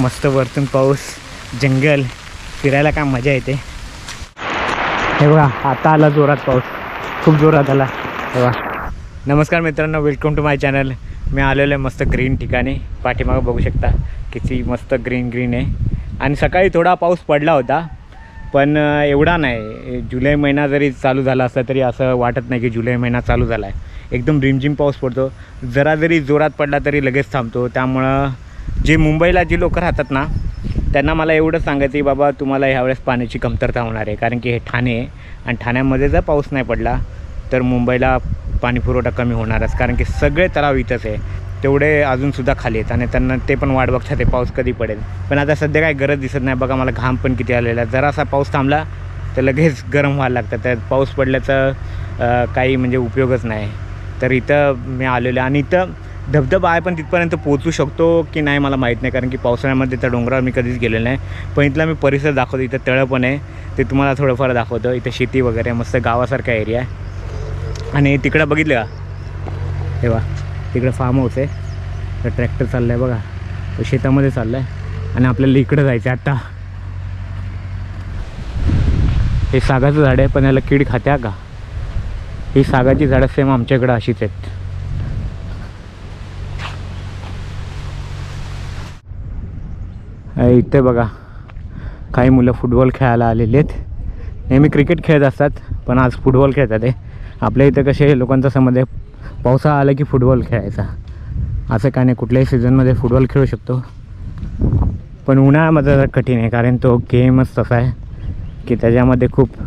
मस्त वरतून पाऊस जंगल फिरायला काय मजा येते. हे बघा आता आला जोरात पाऊस. खूप जोरात आला. हे बघा. नमस्कार मित्रांनो वेलकम टू माय चॅनल मी आलेलो आहे मस्त ग्रीन ठिकाणी. पाठीमागं बघू शकता किती मस्त ग्रीन ग्रीन आहे. आणि सकाळी थोडा पाऊस पडला होता पण एवढा नाही. जुलै महिना जरी चालू झाला असला तरी असं वाटत नाही की जुलै महिना चालू झाला आहे एकदम रिमझिम पाऊस पडतो. जरा जरी जोरात पडला तरी लगेच थांबतो. त्यामुळं जे मुंबईला जी लोक राहतात ना त्यांना मला एवढं सांगायचं की बाबा तुम्हाला ह्यावेळेस पाण्याची कमतरता होणार आहे. कारण की हे ठाणे आहे आणि ठाण्यामध्ये जर पाऊस नाही पडला तर मुंबईला पाणीपुरवठा कमी होणारच. कारण की सगळे तलाव इथंच आहे. तेवढे अजूनसुद्धा खाली आहेत आणि त्यांना ते पण वाट बघतात ते पाऊस कधी पडेल? पण आता सध्या काही गरज दिसत नाही. बघा मला घाम पण किती आलेला आहे. जरासा पाऊस थांबला तर लगेच गरम व्हायला लागतं. त्यात पाऊस पडल्याचा काही म्हणजे उपयोगच नाही. तर इथं मी आलेलो आणि इथं धबधबा आहे पण तिथपर्यंत पोहोचू शकतो की नाही मला माहीत नाही कारण की पावसाळ्यामध्ये त्या डोंगरावर मी कधीच गेलेलो नाही. पण इथला मी परिसर दाखवतो इथं तळं पण आहे. ते तुम्हाला थोडंफार दाखवतो. इथं शेती वगैरे मस्त गावासारखा एरिया आहे. आणि तिकडं बघितलं का? तेव्हा तिकडं फार्म हाऊस आहे. तर ट्रॅक्टर चाललं आहे बघा. तो शेतामध्ये चाललं आहे आणि आपल्याला इकडं जायचं आहे आत्ता हे सागाचं झाड आहे पण याला कीड खात्या का? ही सागाची झाडं सेम आमच्याकडं अशीच आहेत. इथे बघा. काही मुलं फुटबॉल खेळायला आलेले आहेत. नेहमी क्रिकेट खेळत असतात पण आज फुटबॉल खेळतात आहे आपल्या इथं कसे लोकांचा समज आहे. पावसाळा आला की फुटबॉल खेळायचा. असं काय नाही कुठल्याही सीझनमध्ये फुटबॉल खेळू शकतो. पण उन्हाळ्यामध्ये जरा कठीण आहे कारण तो गेमच तसा आहे की त्याच्यामध्ये खूप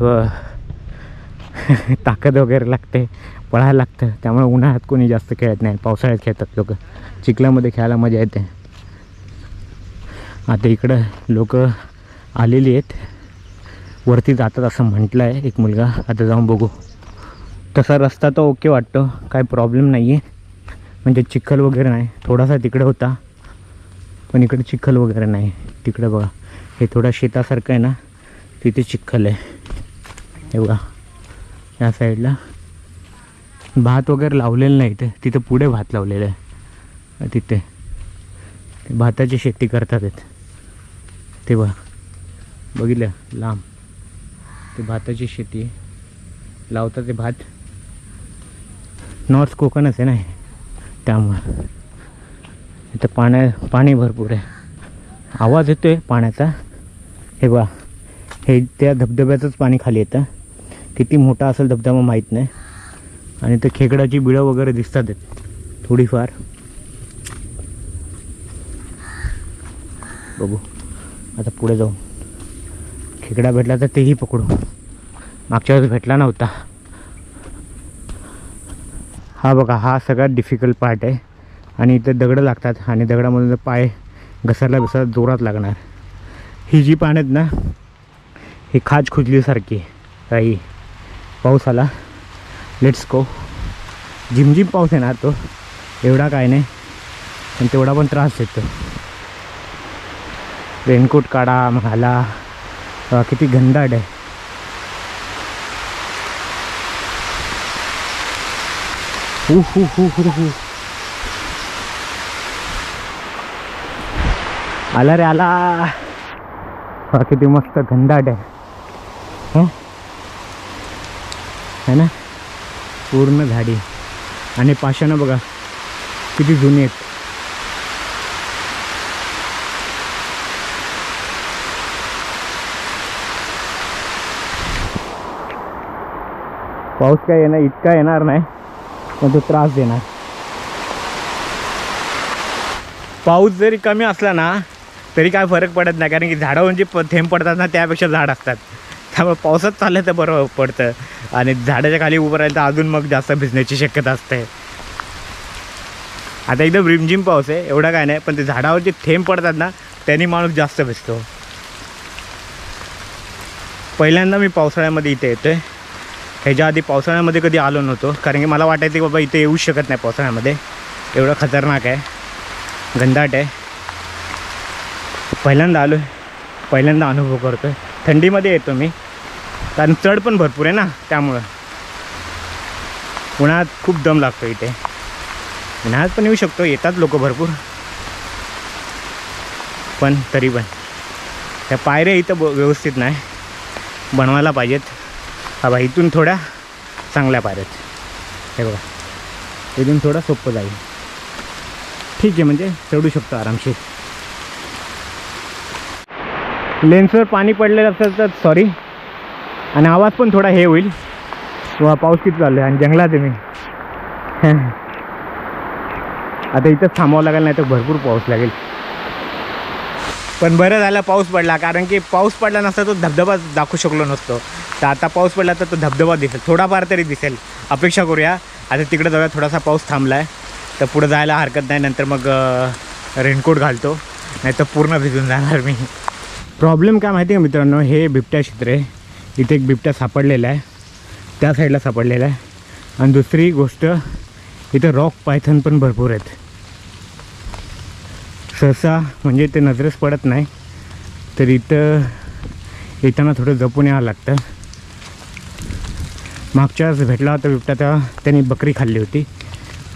ताकद वगैरे लागते पळायला लागतं. त्यामुळे उन्हाळ्यात कोणी जास्त खेळत नाही. पावसाळ्यात खेळतात लोक. चिखलामध्ये खेळायला मजा येते. आता इकडं लोक आलेली आहेत. वरती जातात असं म्हटलं आहे एक मुलगा. आता जाऊन बघू. तसा रस्ता तर ओके वाटतो. काय प्रॉब्लेम नाही आहे म्हणजे चिखल वगैरे नाही. थोडासा तिकडे होता. पण इकडे चिखल वगैरे नाही. तिकडे बघा. हे थोडा शेतासारखं आहे ना. तिथे चिखल आहे. हे बघा. या साईडला भात वगैरे लावलेलं नाही इथे. तिथं पुढे भात लावलेलं आहे. तिथे. भाताची शेती करतात आहेत. ते बघा. बघितलं? लांब. ते भाताची शेती. लावतात ते भात. नॉर्थ कोकणच आहे ना हे. त्यामुळं. इथं पाण्या पाणी भरपूर आहे. आवाज येतो आहे पाण्याचा. हे बघा. हे त्या धबधब्याचंच पाणी खाली येतं. किती मोठा असेल धबधबा माहीत नाही. आणि ते खेकडाची बिळं वगैरे दिसतात. थोडीफार. बघू. आता पुढे जाऊ खेकडा भेटला तर तेही पकडू. मागच्या वेळेस भेटला नव्हता. हा बघा हा सगळ्यात डिफिकल्ट पार्ट आहे. आणि इथं दगडं लागतात आणि दगडामधून पाय घसरला बिसरला जोरात लागणार. ही जी पान आहेत ना ही खाज खुजलीसारखी राही काही पाऊस आला. लेट्स गो झिमझिम पाऊस येणार तो. एवढा काय नाही. पण तेवढा पण त्रास देतो. रेनकोट काढा मग घाला किती घनदाट आहे. हू हू हू हू हू. आला रे आला. बघा किती मस्त घनदाट आहे. है ना? पूर्ण झाडी. आणि पाषाणं बघा किती जुनी आहेत. पाऊस काय येणार इतका येणार नाही पण तो त्रास देणार. पाऊस जरी कमी असला ना तरी काय फरक पडत नाही कारण की झाडावरून जे म्हणजे थेंब पडतात ना त्यापेक्षा झाड असतात. त्यामुळे पावसात चाललं तर बरं पडतं. आणि झाडाच्या खाली उभं राहिलं तर अजून मग जास्त भिजण्याची शक्यता असते. आता एकदम रिमझिम पाऊस आहे एवढा काय नाही पण ते झाडावर जे थेंब पडतात ना त्यांनी माणूस जास्त भिजतो. पहिल्यांदा मी पावसाळ्यामध्ये इथे येतो आहे ह्याच्या आधी पावसाळ्यामध्ये कधी आलो नव्हतो. कारण की मला वाटायचं की बाबा इथे येऊ शकत नाही पावसाळ्यामध्ये. एवढं खतरनाक आहे. घनदाट आहे. पहिल्यांदा आलो आहे पहिल्यांदा अनुभव करतो आहे थंडीमध्ये येतो मी. कारण चढ पण भरपूर आहे ना त्यामुळं. उन्हाळ्यात खूप दम लागतो इथे. उन्हाळ्यात पण येऊ शकतो येतात लोक भरपूर. पण तरी पण. त्या पायऱ्या इथं ब व्यवस्थित नाही. बनवायला पाहिजेत. हा बा इथून थोड्या चांगल्या पायऱ्यात हे बघा इथून थोडं सोपं जाईल. ठीक आहे म्हणजे चढू शकतो आरामशीर. लेन्सवर पाणी पडलेलं असेल तर सॉरी आणि आवाज पण थोडा हे होईल. वा पाऊस किती चालू आहे आणि जंगलात आहे मी. आता इथंच थांबावं लागेल नाही तर भरपूर पाऊस लागेल. पण बरं झालं पाऊस पडला. कारण की पाऊस पडला नसता तो धबधबा दाखवू शकलो नसतो. तर आता पाऊस पडला तर तो धबधबा दिसेल. थोडाफार तरी दिसेल. अपेक्षा करूया. आता तिकडे जाऊया. थोडासा पाऊस थांबला आहे तर पुढं जायला हरकत नाही. नंतर मग रेनकोट घालतो. नाही तर पूर्ण भिजून जाणार मी. प्रॉब्लेम काय माहिती आहे का मित्रांनो? हे बिबट्या क्षेत्र आहे. इथे एक बिबट्या सापडलेला आहे. त्या साईडला सापडलेला आहे. आणि दुसरी गोष्ट इथं रॉक पायथन पण भरपूर आहेत. सहसा म्हणजे ते नजरेस पडत नाही. तर इथं येताना थोडं जपून यावं लागतं. मागच्या वेळेस भेटला होता बिबट्या तेव्हा त्यांनी बकरी खाल्ली होती.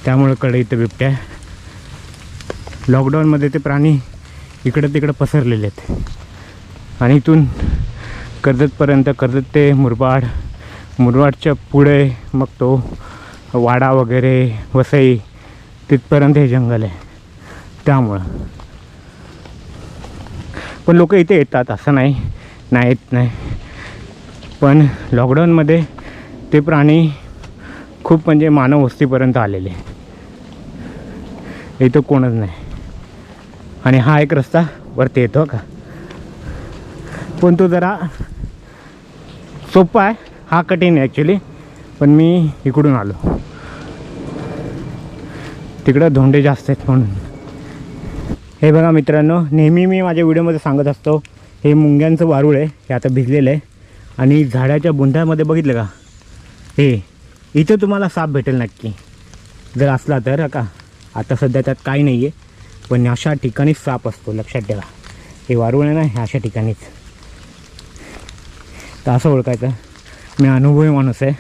त्यामुळं कडे इथं बिबट्या लॉकडाऊनमध्ये ते प्राणी इकडं तिकडं पसरलेले आहेत. आणि इथून कर्जतपर्यंत कर्जत ते मुरबाड मुरबाडच्या पुढे मग तो वाडा वगैरे वसई तिथपर्यंत हे जंगल आहे. त्यामुळं. पण लोक इथे येतात असं नाही नाही येत नाही. पण लॉकडाऊनमध्ये ते प्राणी खूप म्हणजे मानव वस्तीपर्यंत आलेले. इथं कोणच नाही. आणि हा एक रस्ता वरती येतो का? पण तो जरा सोपा आहे. हा कठीण आहे ॲक्च्युली पण मी इकडून आलो. तिकडं धोंडे जास्त आहेत म्हणून. हे बघा मित्रांनो नेहमी मी माझ्या व्हिडिओमध्ये सांगत असतो हे मुंग्यांचं वारूळ आहे हे आता भिजलेलं आहे. आणि झाडाच्या बुंध्यामध्ये बघितलं का? हे इथं तुम्हाला साप भेटेल नक्की. जर असला तर का? आता सध्या त्यात काही नाही आहे पण अशा ठिकाणीच साप असतो लक्षात ठेवा. हे वारुळ आहे ना अशा ठिकाणीच. तर असं ओळखायचं. मी अनुभवी माणूस आहे.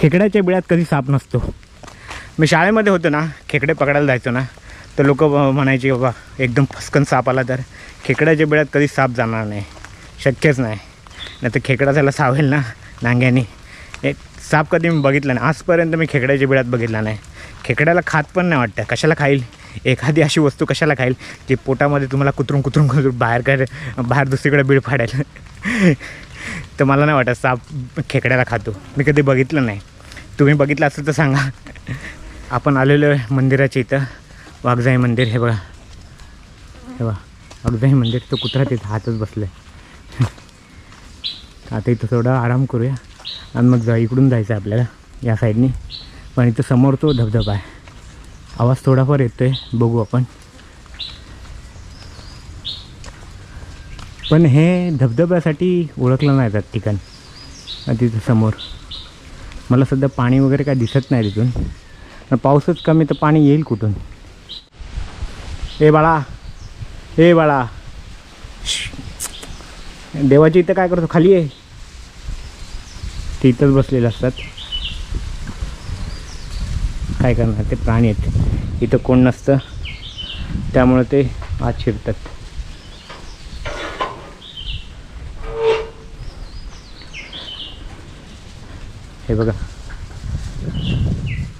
खेकड्याच्या बिळात कधी साप नसतो. मी शाळेमध्ये होतो ना खेकडे पकडायला जायचो ना तर लोक म्हणायचे बाबा एकदम फसकन साप आला तर खेकड्याच्या बिळात कधी साप जाणार नाही. शक्यच नाही. नाही तर खेकडा त्याला सावेल ना नांग्याने. एक साप कधी मी बघितला नाही. आजपर्यंत मी खेकड्याच्या बिळात बघितला नाही. खेकड्याला खात पण नाही वाटतं. कशाला खाईल? एखादी अशी वस्तू कशाला खाईल? की पोटामध्ये तुम्हाला कुत्रून कुत्रून कुत्रून बाहेर काय बाहेर दुसरीकडे बीळ फाडेल तर मला नाही वाटत साप खेकड्याला खातो. मी कधी बघितलं नाही. तुम्ही बघितलं असेल तर सांगा. आपण आलेलो आहे मंदिराच्या इथं. वाघजाई मंदिर हे बघा. हे बघा. वाघजाई मंदिर तो कुत्रा तिथं हातच बसलं आहे आता इथं थोडा आराम करूया. आणि मग जा इकडून जायचं आहे आपल्याला या साईडनी पण इथं समोर तो धबधबा आहे. आवाज थोडाफार येतो आहे बघू आपण. पण हे धबधब्यासाठी ओळखलं नाही जात ठिकाण. तिथं समोर. मला सध्या पाणी वगैरे काय दिसत नाही तिथून. पण पाऊसच कमी तर पाणी येईल कुठून? ए बाळा. ए बाळा. देवाची इथं काय करतो? खाली आहे ते इथंच बसलेले असतात. काय करणार? ते प्राणी आहेत. इथं कोण नसतं. त्यामुळं ते आत शिरतात. हे बघा.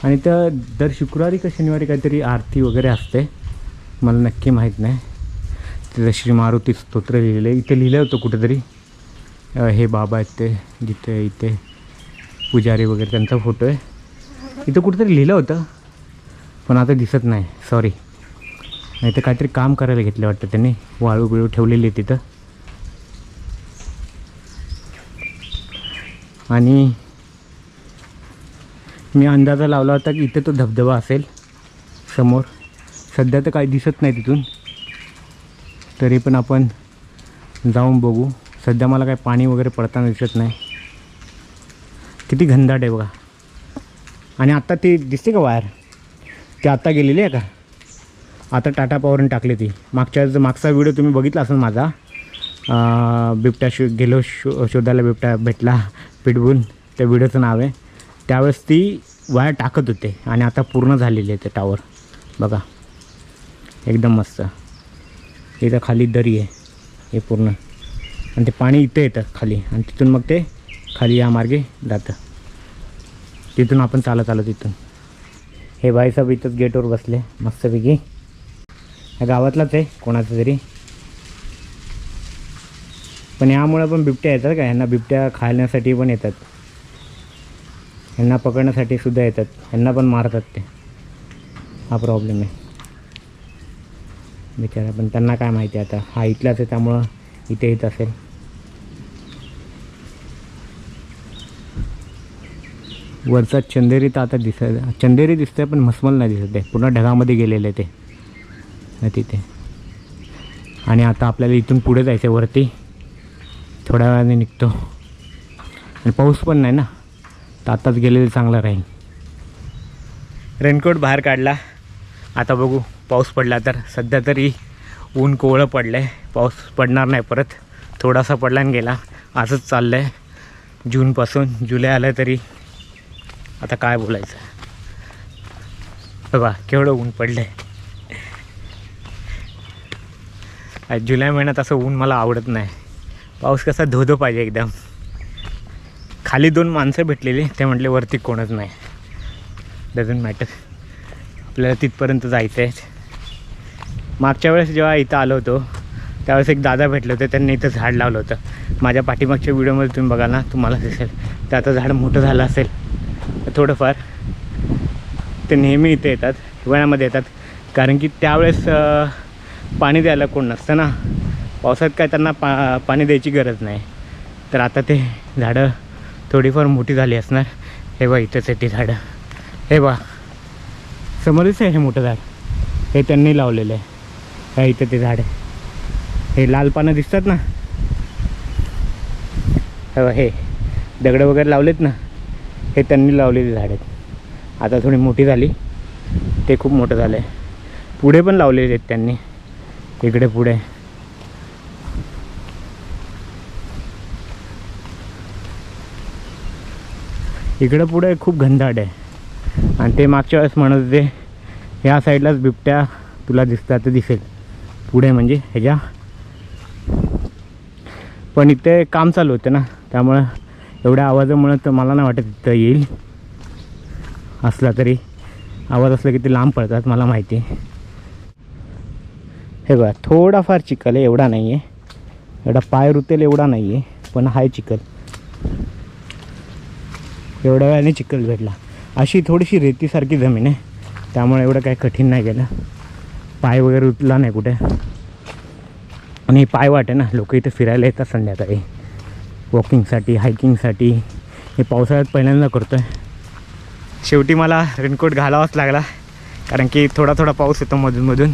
आणि तर दर शुक्रवारी का शनिवारी काहीतरी आरती वगैरे असते. मला नक्की माहीत नाही. तिथं श्री मारुती स्तोत्र लिहिलेलं आहे इथे लिहिलं होतं कुठेतरी. हे बाबा आहेत ते जिथे इथे. पुजारी वगैरे त्यांचा फोटो आहे. इथं कुठेतरी लिहिलं होतं पण आता दिसत नाही. सॉरी नाही तर काहीतरी काम करायला घेतलं वाटतं त्यांनी. वाळू बिळू ठेवलेली आहे तिथं आणि मी अंदाजा लावला होता की इथे तो धबधबा असेल समोर. सध्या तर काही दिसत नाही तिथून. तरी पण आपण जाऊन बघू. सध्या मला काही पाणी वगैरे पडताना दिसत नाही. किती घनदाट आहे बघा. आणि आत्ता ती दिसते का वायर? ती आत्ता गेलेली आहे का? आता टाटा पॉवरने टाकली ती. मागच्या मागचा व्हिडिओ तुम्ही बघितला असेल माझा. बिबट्या शो गेलो शो शोधायला बिबट्या भेटला पिटबून त्या व्हिडिओचं नाव आहे. त्यावेळेस ती वायर टाकत होते आणि आता पूर्ण झालेली आहे ते टावर बघा. एकदम मस्त. इथं खाली दरी आहे. हे पूर्ण. आणि ते पाणी इथं येतं खाली. आणि तिथून मग ते खाली या मार्गे जातं. तिथून आपण चालत आलो तिथून. हे भाईसाहेब इथंच गेटवर बसले मस्तपैकी. ह्या गावातलाच आहे कोणाचं तरी. पण यामुळं पण बिबट्या येतात का? ह्यांना बिबट्या खाण्यासाठी पण येतात. ह्यांना पकडण्यासाठी सुद्धा येतात. ह्यांना पण मारतात ते. हा प्रॉब्लेम आहे. बिचारा पण त्यांना काय माहिती आता? हा इथलाच आहे त्यामुळं इथे येत असेल वरचा चंदेरी तर आता दिसत चंदेरी दिसतंय पण मसमल नाही दिसत आहे. पूर्ण ढगामध्ये गेलेलं आहे ते. तिथे. आणि आता आपल्याला इथून पुढे जायचं आहे वरती. थोड्या वेळाने निघतो. आणि पाऊस पण नाही ना. तर आताच गेलेलं चांगलं राहील. रेनकोट बाहेर काढला. आता बघू पाऊस पडला तर. सध्या तरी ऊन कोवळं पडलं आहे पाऊस पडणार नाही परत. थोडासा पडला आणि गेला. असंच चाललं आहे जूनपासून जुलै आलं तरी. आता काय बोलायचं? बाबा केवढं ऊन पडलं आहे जुलै महिन्यात असं ऊन मला आवडत नाही. पाऊस कसा धोधो पाहिजे एकदम. खाली दोन माणसं भेटलेली ते म्हटले वरती कोणच नाही. डझंट मॅटर आपल्याला तिथपर्यंत जायचं आहे मागच्या वेळेस जेव्हा इथं आलो होतो त्यावेळेस एक दादा भेटले होते त्यांनी इथं झाड लावलं होतं. माझ्या पाठीमागच्या व्हिडिओमध्ये तुम्ही बघाल ना तुम्हाला दिसेल. ते आता झाड मोठं झालं असेल. थोडंफार. ते नेहमी इथे येतात हिवाळ्यामध्ये येतात. कारण की त्यावेळेस पाणी द्यायला कोण नसतं ना. पावसात काय त्यांना पा पाणी द्यायची गरज नाही. तर आता ते झाडं थोडीफार मोठी झाली असणार. हे बा इथंच आहे ती झाडं. हे बा समोरच आहे हे मोठं झाड. हे त्यांनी लावलेलं आहे. हे इथं ते झाड आहे. हे लाल पानं दिसतात ना. हे दगडं वगैरे लावलेत ना. हे त्यांनी लावलेली झाड आहेत. आता थोडी मोठी झाली. ते खूप मोठं झालं आहे पुढे पण लावलेले आहेत त्यांनी. इकडे पुढे. इकडं पुढे खूप घनदाट आहे. आणि ते मागच्या वेळेस म्हणत होते ह्या साईडलाच बिबट्या तुला दिसतात तर दिसेल. पुढे म्हणजे ह्याच्या. पण इथे काम चालू होतं ना. त्यामुळं एवढ्या आवाजामुळं तर मला नाही वाटत तिथं येईल. असला तरी. आवाज असला की ते लांब पडतात मला माहिती. आहे हे बघा थोडाफार चिखल आहे एवढा नाही आहे एवढा पाय रुतेल एवढा नाही आहे पण हाय चिखल. एवढ्या वेळाने चिखल भेटला अशी थोडीशी रेतीसारखी जमीन आहे. त्यामुळे एवढं काही कठीण नाही गेलं. पाय वगैरे उतला नाही कुठे. आणि पाय वाटे ना लोक इथे फिरायला येतात संध्याकाळी. वॉकिंगसाठी हायकिंगसाठी. हे पावसाळ्यात पहिल्यांदा करतो आहे शेवटी मला रेनकोट घालावाच लागला. कारण की थोडा थोडा पाऊस येतो मधूनमधून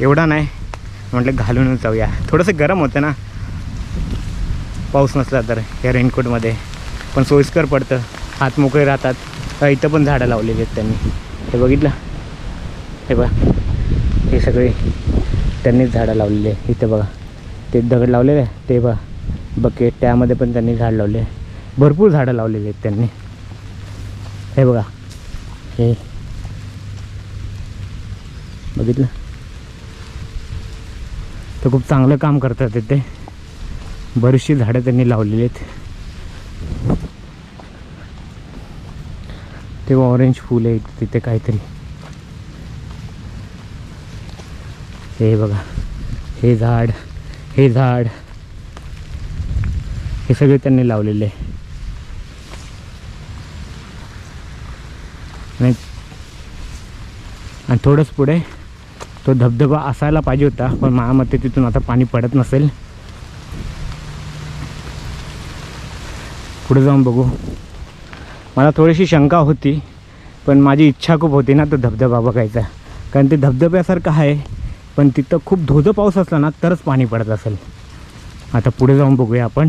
एवढा नाही. म्हटलं घालूनच जाऊया. थोडंसं गरम होतं ना. पाऊस नसला तर या रेनकोटमध्ये. पण सोयीस्कर पडतं. हात मोकळे राहतात. इथं पण झाडं लावलेली आहेत त्यांनी. हे बघितलं? हे बघा. हे सगळे त्यांनीच झाडं लावलेली आहे इथं बघा. ते दगड लावलेले आहे ते बघा. बकेट त्यामध्ये पण त्यांनी झाड लावले. आहे भरपूर झाडं लावलेली आहेत त्यांनी. हे बघा. हे. बघितलं? तर खूप चांगलं काम करतात तिथे बरीचशी झाडं त्यांनी लावलेली आहेत. ते ऑरेंज फूल आहे तिथे काहीतरी. हे बघा. हे झाड. हे झाड. हे सगळे त्यांनी लावलेले आहे. आणि थोडंच पुढे तो धबधबा असायला पाहिजे होता पण माझ्या मते तिथून आता पाणी पडत नसेल. पुढे जाऊन बघू. मला थोडीशी शंका होती पण माझी इच्छा खूप होती ना तो धबधबा बघायचा. कारण ते धबधब्यासारखं आहे पण तिथं खूप धोधं पाऊस असला ना तरच पाणी पडत असेल. आता पुढे जाऊन बघूया आपण.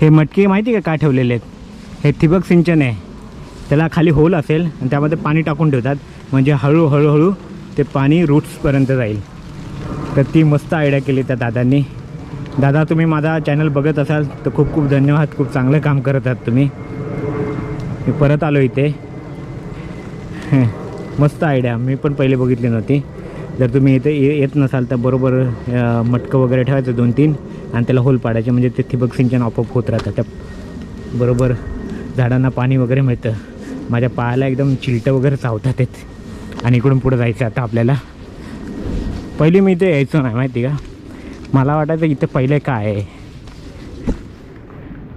हे मटके माहिती का? काय ठेवलेले आहेत? हे ठिबक सिंचन आहे. त्याला खाली होल असेल आणि त्यामध्ये पाणी टाकून ठेवतात. म्हणजे हळू हळूहळू ते पाणी रूट्सपर्यंत जाईल. तर ती मस्त आयडिया केली त्या दादांनी. दादा तुम्ही माझा चॅनल बघत असाल तर खूप खूप धन्यवाद. खूप चांगलं काम करत आहात तुम्ही. मी परत आलो इथे. हं, मस्त आयडिया मी पण पहिले बघितली नव्हती. जर तुम्ही इथे ये- येत नसाल तर बरोबर मटकं वगैरे ठेवायचं दोन तीन आणि त्याला होल पाडायचे. म्हणजे ते ठिबक सिंचन आपोआप होत राहतं. त्या बरोबर झाडांना पाणी वगैरे मिळतं. माझ्या पायाला एकदम चिलटं वगैरे चावतात येत आणि इकडून पुढं जायचं आता आपल्याला. पहिली मी इथे यायचो नाही माहिती का? मला वाटायचं इथे पहिले काय आहे.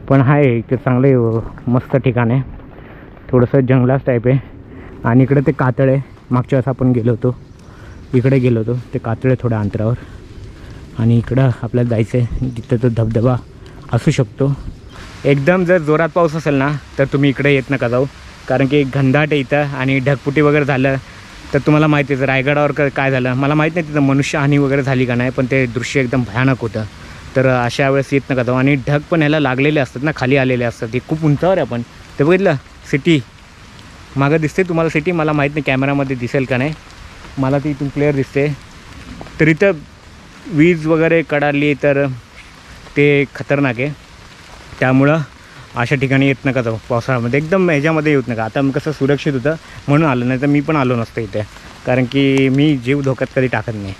पण आहे इथे चांगले मस्त ठिकाण आहे. थोडंसं जंगलाच टाईप आहे. आणि इकडे ते कातळ आहे. मागच्या वेळेस आपण गेलो होतो. इकडे गेलो होतो ते कातळे थोड्या अंतरावर. आणि इकडं आपल्याला जायचं आहे तिथं तो धबधबा असू शकतो. एकदम जर जोरात पाऊस असेल ना तर तुम्ही इकडे येत नका जाऊ. कारण की घनदाट आहे इथं आणि ढगपुटी वगैरे झालं तर तुम्हाला माहिती आहे रायगडावर काय झालं मला माहीत नाही तिथं मनुष्यहानी वगैरे झाली का नाही पण ते दृश्य एकदम भयानक होतं. तर अशा वेळेस येत नका जाऊ. आणि ढग पण ह्याला लागलेले असतात ना खाली आलेले असतात. हे खूप उंचावर आहे आपण ते बघितलं? सिटी. मागं दिसते तुम्हाला सिटी मला माहीत नाही कॅमेरामध्ये दिसेल का नाही. मला ती इथून क्लिअर दिसते तर इथं वीज वगैरे कडाली तर ते खतरनाक आहे. त्यामुळं अशा ठिकाणी येत नका जाऊ पावसाळ्यामध्ये. एकदम ह्याच्यामध्ये येत नका. आता मी कसं सुरक्षित होतं म्हणून आलो नाही तर मी पण आलो नसतो इथे. कारण की मी जीव धोक्यात कधी टाकत नाही.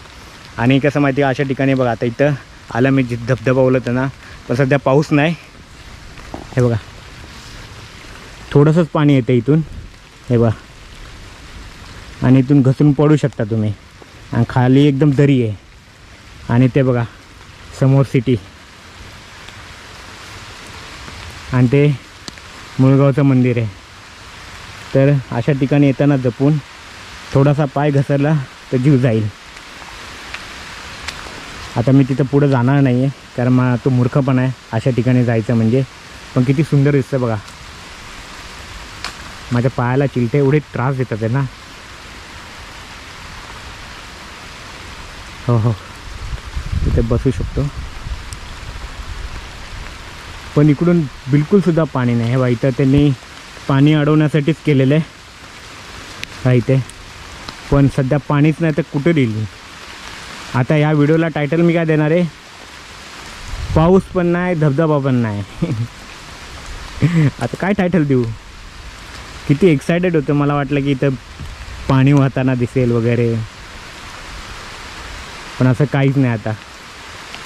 आणि कसं माहिती आहे अशा ठिकाणी बघा आता इथं आलं मी जि धबधबा त्यांना ना पण सध्या पाऊस नाही. हे बघा. थोडंसंच पाणी येतं इथून. हे बघा. आणि इथून घसरून पडू शकता तुम्ही. आणि खाली एकदम दरी आहे. आणि ते बघा समोर सिटी आणि ते मुळगावचं मंदिर आहे. तर अशा ठिकाणी येताना जपून थोडासा पाय घसरला तर जीव जाईल. आता मी तिथं पुढं जाणार नाही आहे कारण मा तो मूर्खपणा आहे. अशा ठिकाणी जायचं म्हणजे. पण किती सुंदर दिसतं बघा. माझ्या पायाला चिलटे एवढे त्रास देतात आहे हो हो. तिथे बसू शकतो. पण इकडून बिलकुलसुद्धा पाणी नाही. हे बा इथं त्यांनी पाणी अडवण्यासाठीच केलेलं आहे. हा इथे. पण सध्या पाणीच नाही तर कुठे देईल आता या व्हिडिओला टायटल मी काय देणार आहे? पाऊस पण नाही धबधबा पण नाही. आता काय टायटल देऊ? किती एक्सायटेड होतं. मला वाटलं की इथं पाणी वाहताना दिसेल वगैरे. पण असं काहीच नाही आता.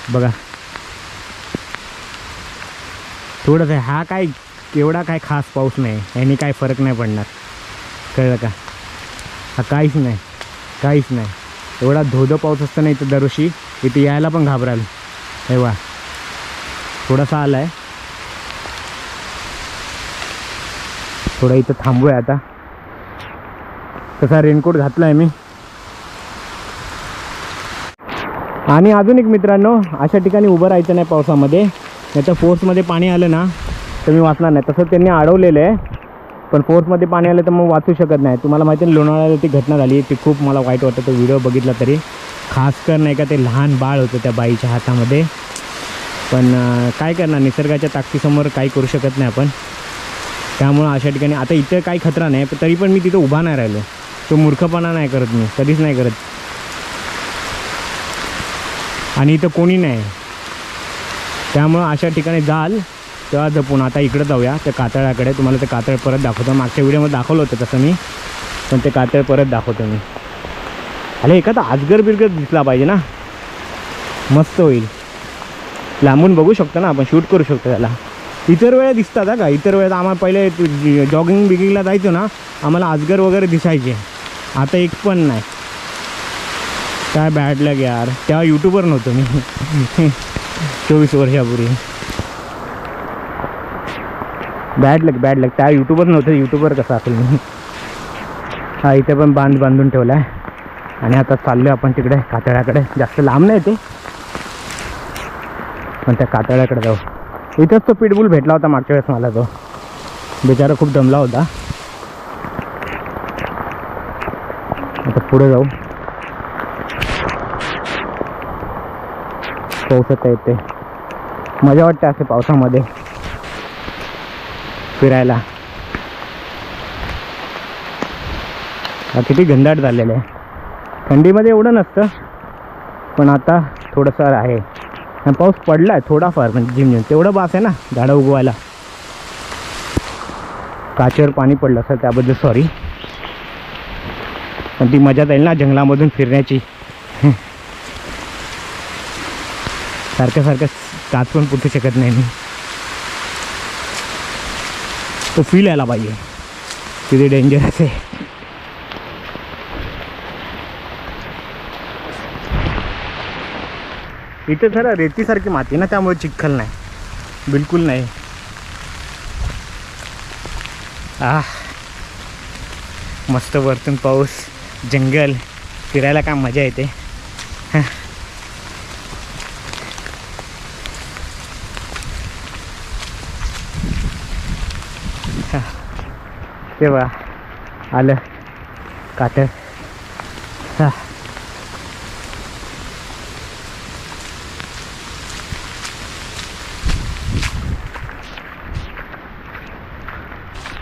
बघा. थोडंसं आहे. हा काय एवढा काय खास पाऊस नाही. याने काय फरक नाही पडणार. कळलं का? हा काहीच नाही. काहीच नाही. एवढा धोधो पाऊस असताना इथं दरवर्षी इथे यायला पण घाबराल. हे वा. थोडासा आला आहे थोडं इथं थांबूया आता. तसा रेनकोट घातला आहे मी. आणि अजून एक मित्रांनो अशा ठिकाणी उभं राहायचं नाही पावसामध्ये. नाही तर फोर्समध्ये पाणी आलं ना तर मी वाचणार नाही. तसं त्यांनी अडवलेलं आहे. पण फोर्समध्ये पाणी आलं तर मग वाचू शकत नाही. तुम्हाला माहिती आहे लोणावळ्याला ती घटना झाली. ती खूप मला वाईट वाटतं. तो व्हिडिओ बघितला तरी. खासकर नाही का ते लहान बाळ होतं त्या बाईच्या हातामध्ये. पण काय करणार? निसर्गाच्या ताकदीसमोर काही करू शकत नाही आपण. त्यामुळं अशा ठिकाणी आता इथं काही खतरा नाही तरी पण मी तिथं उभा नाही राहिलो. तो मूर्खपणा नाही करत मी. कधीच नाही करत. आणि इथं कोणी नाही. त्यामुळं अशा ठिकाणी जाल तेव्हा जपून. आता इकडं जाऊया त्या कातळाकडे. तुम्हाला ते कातळ परत दाखवतो. मागच्या व्हिडिओमध्ये दाखवलं होतं तसं मी पण ते कातळ परत दाखवतो मी. अरे एखादा आजगर बिरगर दिसला पाहिजे ना. मस्त होईल. लांबून बघू शकतो ना आपण शूट करू शकतो त्याला. इतर वेळा दिसतात का? इतर वेळेत आम्हाला पहिले जॉगिंग बिगिंगला जायचो ना आम्हाला आजगर वगैरे दिसायचे. आता एक पण नाही. काय बॅड लग यार. तेव्हा यूट्यूबर नव्हतो मी. चोवीस वर्षापूर्वी. बॅड लग बॅड लग त्या यूट्यूबर नव्हतं. यूट्यूबर कसं असेल मी? हा इथे पण बांध बांधून ठेवला आहे आणि आता चाललो आपण तिकडे कातळ्याकडे जास्त लांब नाही ते. पण त्या कातळ्याकडे जाऊ. इथंच तो पिटबुल भेटला होता मागच्या वेळेस मला तो. बिचारा खूप दमला होता. आता पुढे जाऊ. पावसात येते मजा वाटते असे पावसामध्ये फिरायला. किती घनदाट झालेलं आहे. थंडीमध्ये एवढं नसतं पण आता थोडंसं आहे. आणि पाऊस पडला आहे थोडाफार म्हणजे झिम तेवढं बास आहे ना झाडं उगवायला. काचेवर पाणी पडलं असेल त्याबद्दल सॉरी पण ती मजा जाईल ना जंगलामधून फिरण्याची. सारखं सारखं काच पण पुटू शकत नाही मी. तो फील यायला पाहिजे. किती डेंजरस आहे इथं जरा रेतीसारखी माती ना त्यामुळे चिखल नाही. बिलकुल नाही. आ मस्त वरतून पाऊस जंगल फिरायला काय मजा येते. ते बघा. आलं. कातर हा.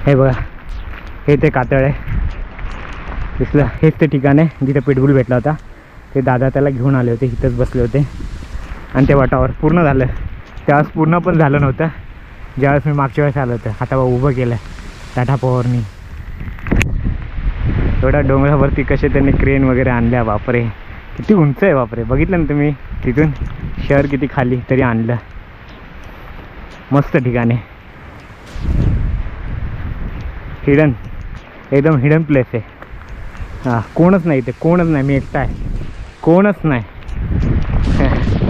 हे बघा. हे ते कातळ आहे. दिसलं. हेच ते ठिकाण आहे. जिथे पिटबुल भेटला होता. ते दादा त्याला घेऊन आले होते. इथंच बसले होते. आणि ते वाटावर पूर्ण झालं. त्यावेळेस पूर्ण पण झालं नव्हतं. ज्यावेळेस मी मागच्या वेळेस आलं होतं. आता बा उभं केलं टाटा पॉवरनी. एवढ्या डोंगरावरती कसे त्यांनी क्रेन वगैरे आणल्या बापरे. किती उंच आहे बापरे. बघितलं ना तुम्ही? तिथून शहर किती खाली तरी आणलं. मस्त ठिकाणे. हिडन एकदम हिडन प्लेस आहे. हां कोणच नाही इथे. कोणच नाही. मी एकटा आहे. कोणच नाही.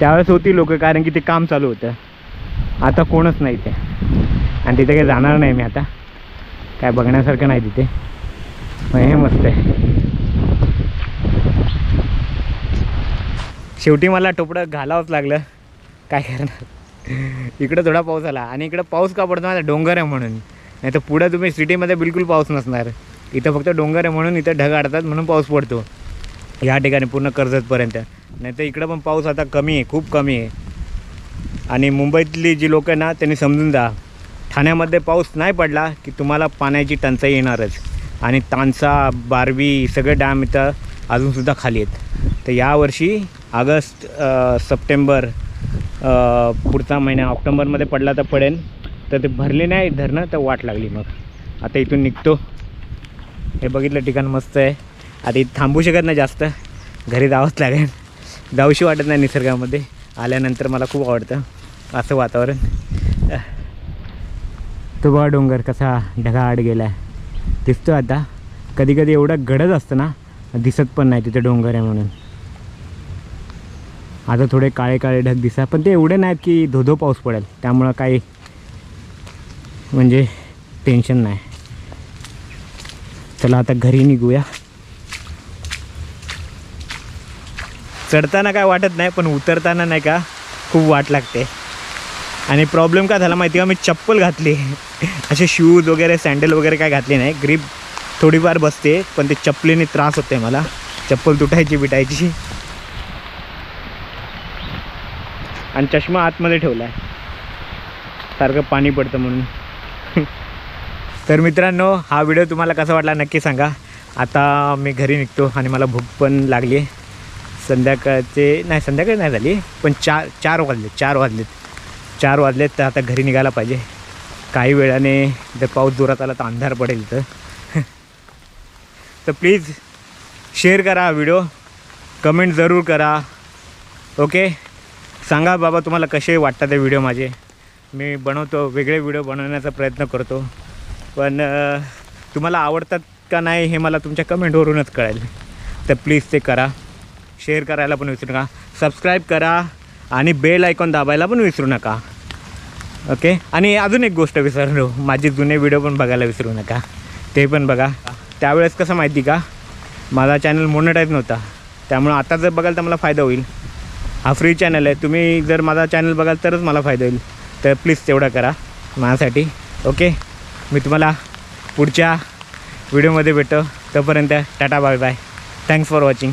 त्यावेळेस होती लोक कारण की ते काम चालू होतं. आता कोणच नाही इथे. आणि तिथे काही जाणार नाही मी आता. काय बघण्यासारखं नाही तिथे. हे मस्त आहे. शेवटी मला टोपडं घालावंच लागलं. काय करणार? इकडं थोडा पाऊस आला. आणि इकडं पाऊस का पडतो माझा डोंगर आहे म्हणून. नाही तर पुढं तुम्ही सिटीमध्ये बिलकुल पाऊस नसणार. इथं फक्त डोंगर आहे म्हणून इथं ढग अडतात म्हणून पाऊस पडतो. ह्या ठिकाणी पूर्ण कर्जतपर्यंत. नाही तर इकडं पण पाऊस आता कमी आहे खूप कमी आहे. आणि मुंबईतली जी लोकं आहे ना त्यांनी समजून जा ठाण्यामध्ये पाऊस नाही पडला की तुम्हाला पाण्याची टंचाई येणारच. आणि तानसा बारवी सगळे डॅम इथं अजूनसुद्धा खाली आहेत. तर यावर्षी ऑगस्ट सप्टेंबर पुढचा महिना ऑक्टोबरमध्ये पडला तर पडेल. तर ते भरले नाही धरणं तर वाट लागली मग. आता इथून निघतो. हे बघितलं ठिकाण मस्त आहे. आता इथं थांबू शकत नाही जास्त. घरी जावंच लागेल. जाऊशी वाटत नाही निसर्गामध्ये. आल्यानंतर मला खूप आवडतं. असं वातावरण तो बघा डोंगर कसा ढगाआड गेला आहे दिसतो आता. कधी कधी एवढं गडद असतं ना दिसत पण नाही तिथे डोंगर आहे म्हणून. आता थोडे काळे काळे ढग दिसा पण ते एवढे नाहीत की धोधो पाऊस पडेल. त्यामुळं काही म्हणजे टेन्शन नाही. चला आता घरी निघूया. चढताना काय वाटत नाही पण उतरताना नाही का खूप वाट लागते. आणि प्रॉब्लेम काय झाला माहिती का? मी चप्पल घातली. असे शूज वगैरे सँडल वगैरे काय घातले नाही. ग्रीप थोडीफार बसते पण ते चप्पलीने त्रास होते मला. चप्पल तुटायची बिटायची. आणि चष्मा आतमध्ये ठेवला आहे सारखं पाणी पडतं म्हणून. तर मित्रांनो हा व्हिडिओ तुम्हाला कसा वाटला नक्की सांगा. आता मी घरी निघतो आणि मला भूक पण लागली. आहे संध्याकाळचे नाही संध्याकाळी नाही झाली. पण चार चार वाजले चार वाजलेत. चार वाजलेत तर आता घरी निघायला पाहिजे. काही वेळाने जर पाऊस जोरात आला तर अंधार पडेल तर तर प्लीज शेअर करा हा व्हिडिओ कमेंट जरूर करा. ओके सांगा बाबा तुम्हाला कसे वाटतात ते व्हिडिओ माझे. मी बनवतो वेगळे व्हिडिओ बनवण्याचा प्रयत्न करतो. पण तुम्हाला आवडतात का नाही हे मला तुमच्या कमेंटवरूनच कळेल. तर प्लीज ते करा. शेअर करायला पण विसरू नका. सबस्क्राईब करा. आणि बेल आयकॉन दाबायला पण विसरू नका. ओके आणि अजून एक गोष्ट विसरलो. माझे जुने व्हिडिओ पण बघायला विसरू नका. ते पण बघा. त्यावेळेस कसं माहिती का? माझा चॅनल मोनेटाईज नव्हता. त्यामुळं आता जर बघाल तर मला फायदा होईल. हा फ्री चॅनल आहे. तुम्ही जर माझा चॅनल बघाल तरच मला फायदा होईल. तर प्लीज तेवढा करा माझ्यासाठी. ओके मी तुम्हाला पुढच्या व्हिडिओमध्ये भेटतो. तोपर्यंत tata bye bye thanks for watching